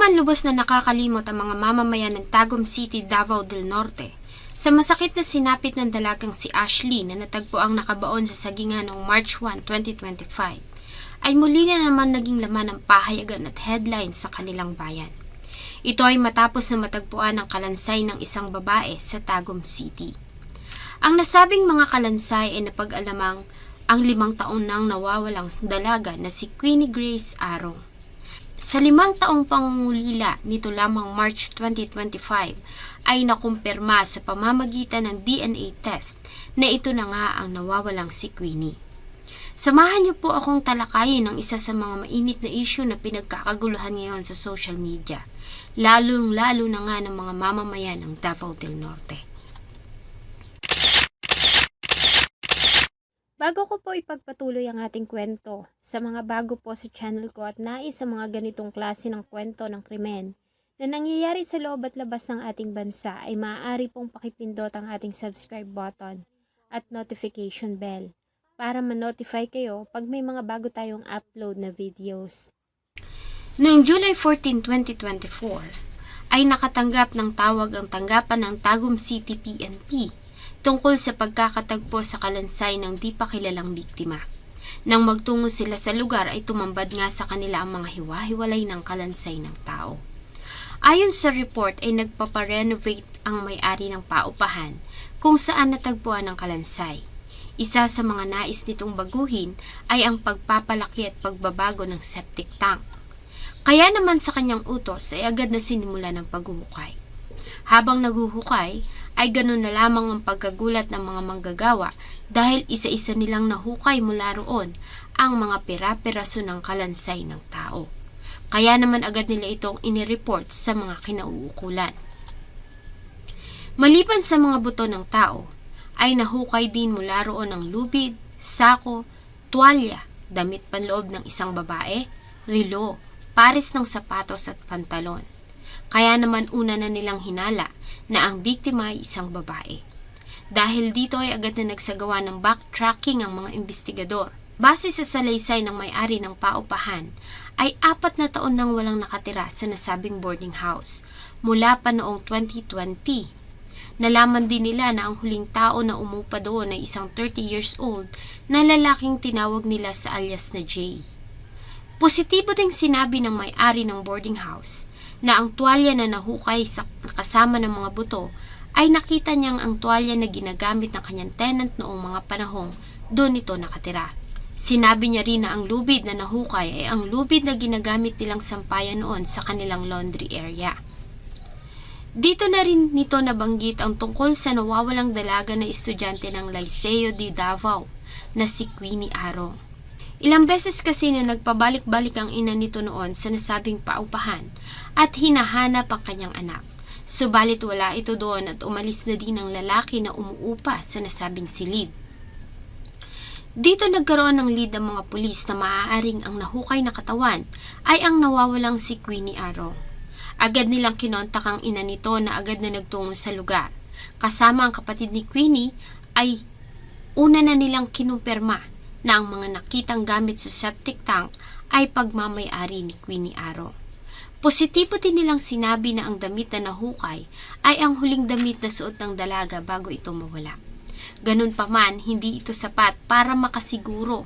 naman lubos na nakakalimot ang mga mamamayan ng Tagum City, Davao del Norte sa masakit na sinapit ng dalagang si Ashley na natagpo ang nakabaon sa sagingan noong March 1, 2025 ay muli na naman naging laman ng pahayagan at headlines sa kanilang bayan. Ito ay matapos na matagpuan ang kalansay ng isang babae sa Tagum City. Ang nasabing mga kalansay ay napag-alamang ang limang taon nang nawawalang dalaga na si Queenie Grace Arong. Sa limang taong pangungulila nito lamang March 2025 ay nakumpirma sa pamamagitan ng DNA test na ito na nga ang nawawalang si Queenie. Samahan niyo po akong talakayin ng isa sa mga mainit na issue na pinagkakaguluhan ngayon sa social media, lalong-lalo na nga ng mga mamamayan ng Davao del Norte. Bago ko po ipagpatuloy ang ating kwento, sa mga bago po sa channel ko at nais sa mga ganitong klase ng kwento ng krimen na nangyayari sa loob at labas ng ating bansa ay maaari pong pakipindot ang ating subscribe button at notification bell para ma-notify kayo pag may mga bago tayong upload na videos. Noong July 14, 2024, ay nakatanggap ng tawag ang tanggapan ng Tagum City PNP tungkol sa pagkakatagpo sa kalansay ng di pa kilalang biktima. Nang magtungo sila sa lugar ay tumambad nga sa kanila ang mga hiwa-hiwalay ng kalansay ng tao. Ayon sa report ay nagpaparenovate ang may-ari ng paupahan kung saan natagpuan ang kalansay. Isa sa mga nais nitong baguhin ay ang pagpapalaki at pagbabago ng septic tank. Kaya naman sa kanyang utos ay agad na sinimula ng paghuhukay. Habang naghuhukay, ay ganun na lamang ang pagkagulat ng mga manggagawa dahil isa-isa nilang nahukay mula roon ang mga pera-peraso ng kalansay ng tao. Kaya naman agad nila itong inireport sa mga kinauukulan. Maliban sa mga buto ng tao, ay nahukay din mula roon ang lubid, sako, tuwalya, damit panloob ng isang babae, rilo, pares ng sapatos at pantalon. Kaya naman una na nilang hinala na ang biktima ay isang babae. Dahil dito ay agad na nagsagawa ng backtracking ang mga investigador. Base sa salaysay ng may-ari ng paupahan, ay apat na taon nang walang nakatira sa nasabing boarding house mula pa noong 2020. Nalaman din nila na ang huling tao na umupa doon ay isang 30 years old na lalaking tinawag nila sa alias na Jay. Positibo ding sinabi ng may-ari ng boarding house na ang tuwalya na nahukay sa kasama ng mga buto ay nakita niyang ang tuwalya na ginagamit ng kanyang tenant noong mga panahong doon ito nakatira. Sinabi niya rin na ang lubid na nahukay ay ang lubid na ginagamit nilang sampayan noon sa kanilang laundry area. Dito na rin nito nabanggit ang tungkol sa nawawalang dalaga na estudyante ng Liceo de Davao na si Queenie Arong. Ilang beses kasi na nagpabalik-balik ang ina nito noon sa nasabing paupahan at hinahanap ang kanyang anak. Subalit wala ito doon at umalis na din ang lalaki na umuupa sa nasabing silid. Dito nagkaroon ng lead ang mga pulis na maaaring ang nahukay na katawan ay ang nawawalang si Queenie Arong. Agad nilang kinontak ang ina nito na agad na nagtungo sa lugar. Kasama ang kapatid ni Queenie ay una na nilang kinumpirma na ang mga nakitang gamit sa septic tank ay pagmamayari ni Queenie Arong. Positibo din nilang sinabi na ang damit na nahukay ay ang huling damit na suot ng dalaga bago ito mawala. Ganun pa man, hindi ito sapat para makasiguro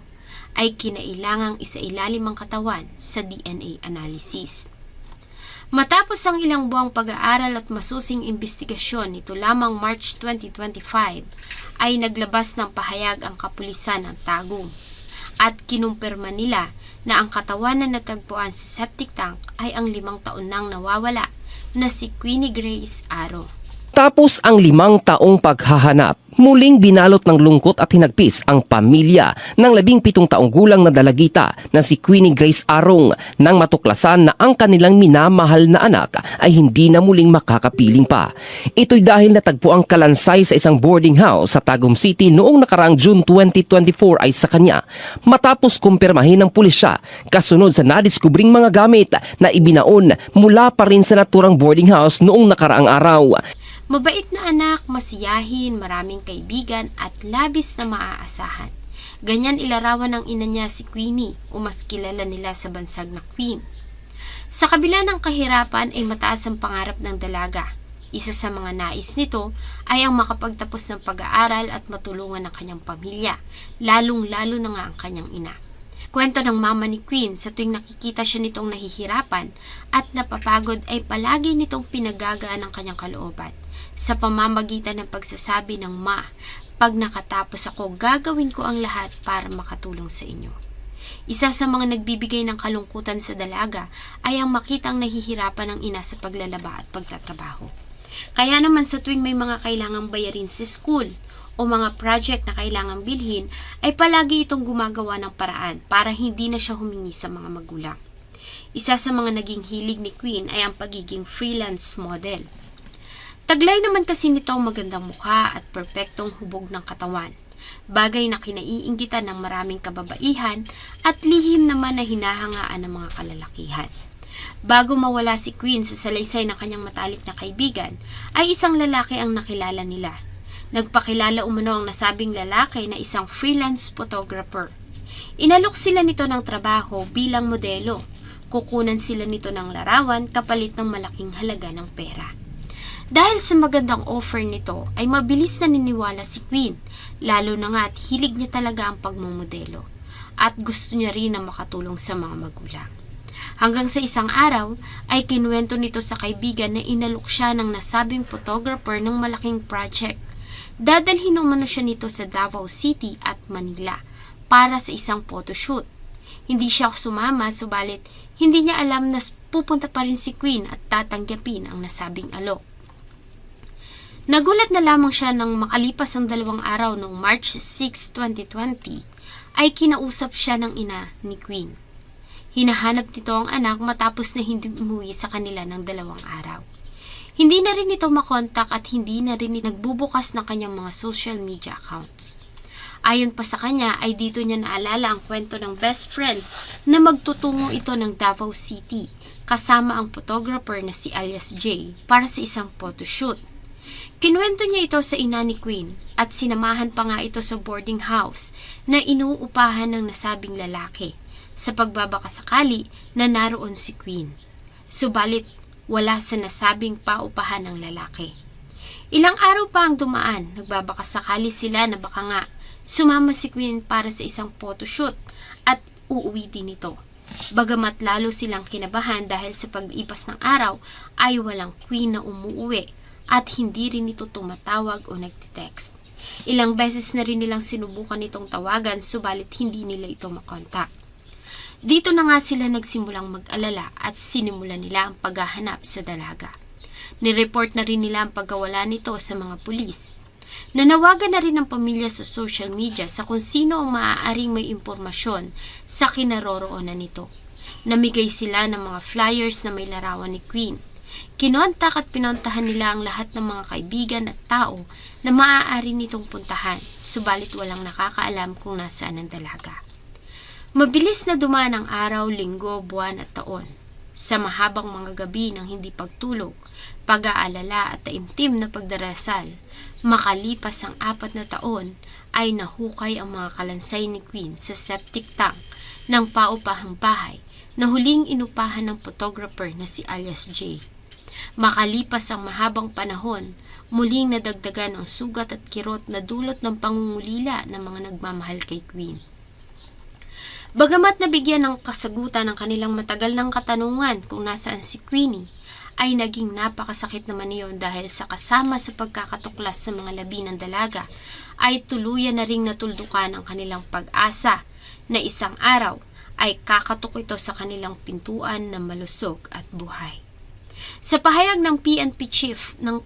ay kinailangang isailalim ang katawan sa DNA analysis. Matapos ang ilang buwang pag-aaral at masusing investigasyon nito lamang March 2025 ay naglabas ng pahayag ang kapulisan ng Tagum at kinumpirma nila na ang katawan na natagpuan sa septic tank ay ang limang taon nang nawawala na si Queenie Grace Aro. Tapos ang limang taong paghahanap, muling binalot ng lungkot at hinagpis ang pamilya ng labing pitong taong gulang na dalagita na si Queenie Grace Arong nang matuklasan na ang kanilang minamahal na anak ay hindi na muling makakapiling pa. Ito'y dahil natagpo ang kalansay sa isang boarding house sa Tagum City noong nakaraang June 2024 ay sa kanya matapos kumpirmahin ng pulisya kasunod sa nadiskubring mga gamit na ibinaon mula pa rin sa naturang boarding house noong nakaraang araw. Mabait na anak, masiyahin, maraming kaibigan at labis na maaasahan. Ganyan ilarawan ng ina niya si Queenie o mas kilala nila sa bansag na Queen. Sa kabila ng kahirapan ay mataas ang pangarap ng dalaga. Isa sa mga nais nito ay ang makapagtapos ng pag-aaral at matulungan ng kanyang pamilya, lalong-lalo na nga ang kanyang ina. Kwento ng mama ni Queen sa tuwing nakikita siya nitong nahihirapan at napapagod ay palagi nitong pinagagaan ang kanyang kalooban sa pamamagitan ng pagsasabi ng ma, pag nakatapos ako gagawin ko ang lahat para makatulong sa inyo. Isa sa mga nagbibigay ng kalungkutan sa dalaga ay ang makitang nahihirapan ng ina sa paglalaba at pagtatrabaho. Kaya naman sa tuwing may mga kailangang bayarin sa school o mga project na kailangang bilhin, ay palagi itong gumagawa ng paraan para hindi na siya humingi sa mga magulang. Isa sa mga naging hilig ni Queen ay ang pagiging freelance model. Taglay naman kasi nito ang magandang mukha at perpektong hubog ng katawan. Bagay na kinaiinggitan ng maraming kababaihan at lihim naman na hinahangaan ng mga kalalakihan. Bago mawala si Queen sa salaysay ng kanyang matalik na kaibigan, ay isang lalaki ang nakilala nila. Nagpakilala umano ang nasabing lalaki na isang freelance photographer. Inalok sila nito ng trabaho bilang modelo. Kukunan sila nito ng larawan kapalit ng malaking halaga ng pera. Dahil sa magandang offer nito ay mabilis na niniwala si Queen, lalo na nga at hilig niya talaga ang pagmumodelo at gusto niya rin na makatulong sa mga magulang. Hanggang sa isang araw ay kinuwento nito sa kaibigan na inalok siya ng nasabing photographer ng malaking project. Dadalhin umano siya nito sa Davao City at Manila para sa isang photoshoot. Hindi siya sumama subalit hindi niya alam na pupunta pa rin si Queen at tatanggapin ang nasabing alok. Nagulat na lamang siya nang makalipas ang dalawang araw noong March 6, 2020 ay kinausap siya ng ina ni Queen. Hinahanap nito ang anak matapos na hindi umuwi sa kanila ng dalawang araw. Hindi na rin ito makontak at hindi na rin nagbubukas ng kanyang mga social media accounts. Ayon pa sa kanya ay dito niya naalala ang kwento ng best friend na magtutungo ito ng Davao City kasama ang photographer na si alias J para sa isang photoshoot. Kinuwento niya ito sa ina ni Queen at sinamahan pa nga ito sa boarding house na inuupahan ng nasabing lalaki sa pagbabakasakali na naroon si Queen. Subalit, wala sa nasabing paupahan ng lalaki. Ilang araw pa ang dumaan, nagbabakasakali sila na baka nga sumama si Queen para sa isang photoshoot at uuwi din ito. Bagamat lalo silang kinabahan dahil sa pag-ipas ng araw ay walang Queen na umuuwi at hindi rin ito tumatawag o nagtitext. Ilang beses na rin nilang sinubukan itong tawagan subalit hindi nila ito makontak. Dito na nga sila nagsimulang mag-alala at sinimula nila ang paghahanap sa dalaga. Nireport na rin nila ang pagkawala nito sa mga pulis. Nanawagan na rin ang pamilya sa social media sa kung sino ang maaaring may impormasyon sa kinaroroonan nito. Namigay sila ng mga flyers na may larawan ni Queen. Kinontak at pinontahan nila ang lahat ng mga kaibigan at tao na maaari nitong puntahan, subalit walang nakakaalam kung nasaan ang dalaga. Mabilis na dumaan ang araw, linggo, buwan at taon. Sa mahabang mga gabi ng hindi pagtulog, pag-aalala at taimtim na pagdarasal, makalipas ang apat na taon ay nahukay ang mga kalansay ni Queen sa septic tank ng paupahang bahay na huling inupahan ng photographer na si alias J. Makalipas ang mahabang panahon, muling nadagdagan ang sugat at kirot na dulot ng pangungulila ng mga nagmamahal kay Queen. Bagamat nabigyan ng kasagutan ng kanilang matagal ng katanungan kung nasaan si Queenie, ay naging napakasakit naman iyon dahil sa kasama sa pagkakatuklas sa mga labi ng dalaga ay tuluyan na ring natuldukan ang kanilang pag-asa na isang araw ay kakatok ito sa kanilang pintuan na malusog at buhay. Sa pahayag ng PNP chief ng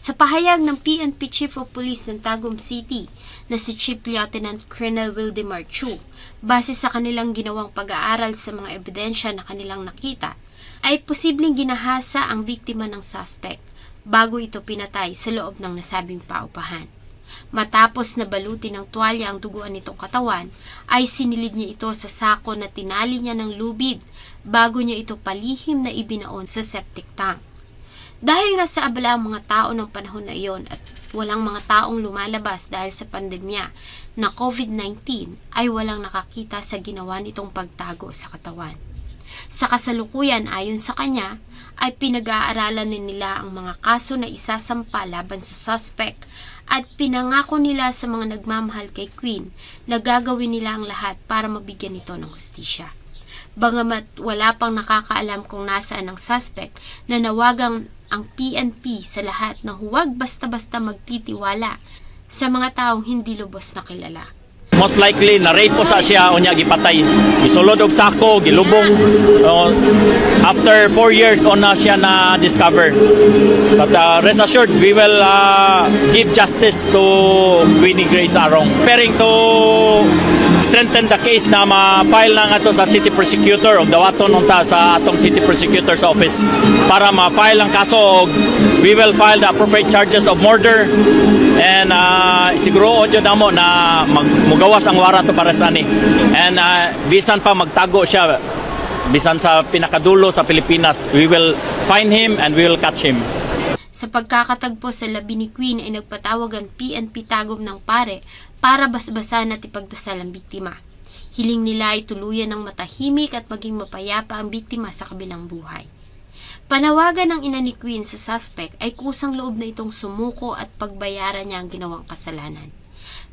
sa pahayag ng PNP Chief of Police ng Tagum City na si Chief Lieutenant Colonel Wildemar Chu, base sa kanilang ginawang pag-aaral sa mga ebidensya na kanilang nakita, ay posibleng ginahasa ang biktima ng suspect bago ito pinatay sa loob ng nasabing paupahan. Matapos na balutin ng tuwalya ang duguan nitong katawan, ay sinilid niya ito sa sako na tinali niya ng lubid bago niya ito palihim na ibinaon sa septic tank. Dahil nga sa abala ang mga tao ng panahon na iyon at walang mga taong lumalabas dahil sa pandemya na COVID-19 ay walang nakakita sa ginawa nitong pagtago sa katawan. Sa kasalukuyan ayon sa kanya, ay pinag-aaralan din nila ang mga kaso na isasampa laban sa suspect at pinangako nila sa mga nagmamahal kay Queen na gagawin nila ang lahat para mabigyan ito ng hustisya. Bagamat wala pang nakakaalam kung nasaan ang suspect, nanawagang ang PNP sa lahat na huwag basta-basta magtitiwala sa mga taong hindi lubos na kilala. Most likely na rape po sa siya unya gipatay. Gisulod og sako gilubong. Uh, after 4 years on na siya na discover but uh, rest assured we will uh, give justice to Winnie Grace Arong. Preparing to strengthen the case na ma-file na nga to sa city prosecutor og dawaton unta sa atong city prosecutor's office para ma-file ang kaso og we will file the appropriate charges of murder. And uh, siguro audio namo na mag, mugawas ang warrant to para sa ni. And uh, bisan pa magtago siya. Bisan sa pinakadulo sa Pilipinas we will find him and we will catch him. Sa pagkakatagpo sa labi ni Queen ay nagpatawag ang PNP tagom ng pare para basbasan at ipagdasal ang biktima. Hiling nila ay tuluyan ng matahimik at maging mapayapa ang biktima sa kabilang buhay. Panawagan ng ina ni Queen sa suspect ay kusang loob na itong sumuko at pagbayaran niya ang ginawang kasalanan.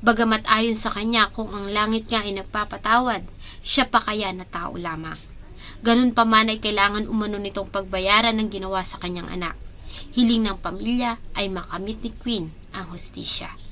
Bagamat ayon sa kanya kung ang langit nga ay nagpapatawad, siya pa kaya na tao lamang. Ganun pa man ay kailangan umano nitong pagbayaran ng ginawa sa kanyang anak. Hiling ng pamilya ay makamit ni Queen ang hustisya.